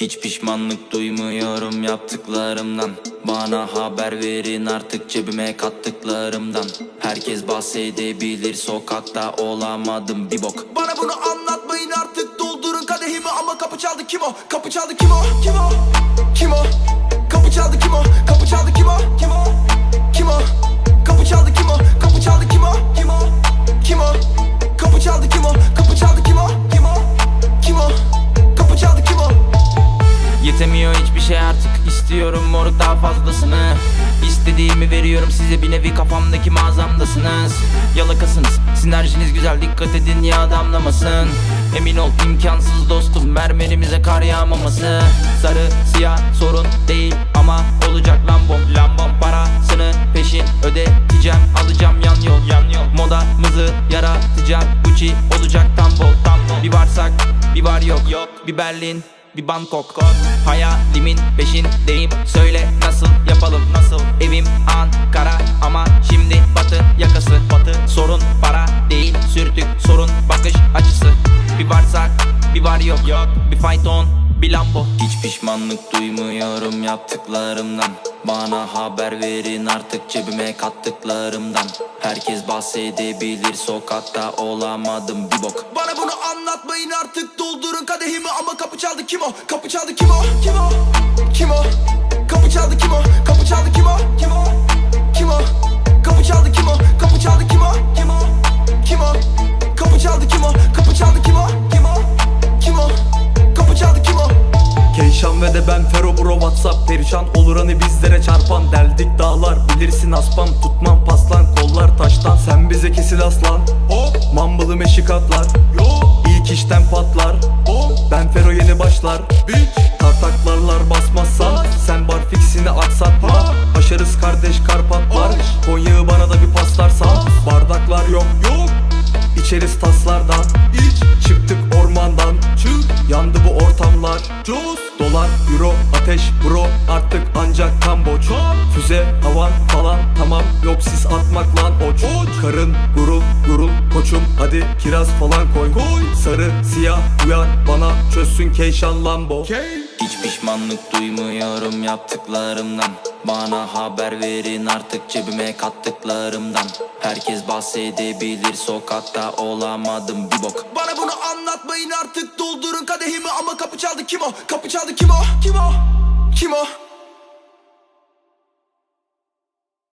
Hiç pişmanlık duymuyorum yaptıklarımdan. Bana haber verin artık cebime kattıklarımdan. Herkes bahsedebilir sokakta olamadım. Bir bok. Bana bunu anlatmayın artık. Doldurun kadehimi ama kapı çaldı. Kim o? Kapı çaldı. Kim o? Kim o? Şey artık istiyorum moruk daha fazlasını. İstediğimi veriyorum size bir nevi kafamdaki mağazamdasınız. Yalakasınız sinerjiniz güzel dikkat edin ya damlamasın. Emin ol imkansız dostum mermerimize kar yağmaması. Sarı siyah sorun değil ama olacak lambom. Lambom parasını peşin ödeteceğim alacağım yan yol yan yol. Modamızı yaratacak Gucci olacak tam bol tam bol Bir varsak bir var yok yok. Bir Berlin bir Bangkok. Hayalimin peşindeyim. Söyle nasıl yapalım nasıl Evim? Ankara ama şimdi batı yakası. Batı sorun para değil sürtük sorun bakış açısı. Bir varsak bir var yok. Yok. Bir fayton bir Lambo. Hiç pişmanlık duymuyorum yaptıklarımdan Bana haber verin artık cebime kattıklarımdan Herkes bahsedebilir sokakta olamadım bir bok Bana bunu anlatmayın artık doldurun kadehimi ama kapı çaldı kim o? Kapı çaldı kim o? Kim o? Whatsapp perişan olur. Hani bizlere çarpan Deldik dağlar. Bilirsin aspan tutmam paslan. Kollar taştan Sen bize kesil aslan. Hop. Mambılı meşik atlar. Yo İlk işten patlar. Hop. Ben Fero yeni başlar. Bitch. Tartaklarlar basmazsan Sen bar fixini aksatma. Aşarız kardeş Karpatlar. Konya'yı bana da bir paslarsan Bardaklar yok. Yok. İçeriz taslardan. İç. Çıktık ormandan. Çık. Yandı bu ortamlar Cuz Dolar, euro, ateş bro Artık ancak kamboç Füze, havan falan tamam Yok sis atmak lan oç. Karın gurul gurul koçum Hadi kiraz falan koy. Sarı siyah uyar bana Çözsün Keyşan Lambo. Hiç pişmanlık duymuyorum yaptıklarımdan Bana haber verin artık cebime kattıklarımdan Herkes bahsedebilir sokakta olamadım bir bok Bana bunu anlatmayın artık doldurun kadehimi ama kapı çaldı kim o? Kapı çaldı kim o? Kim o? Kim o?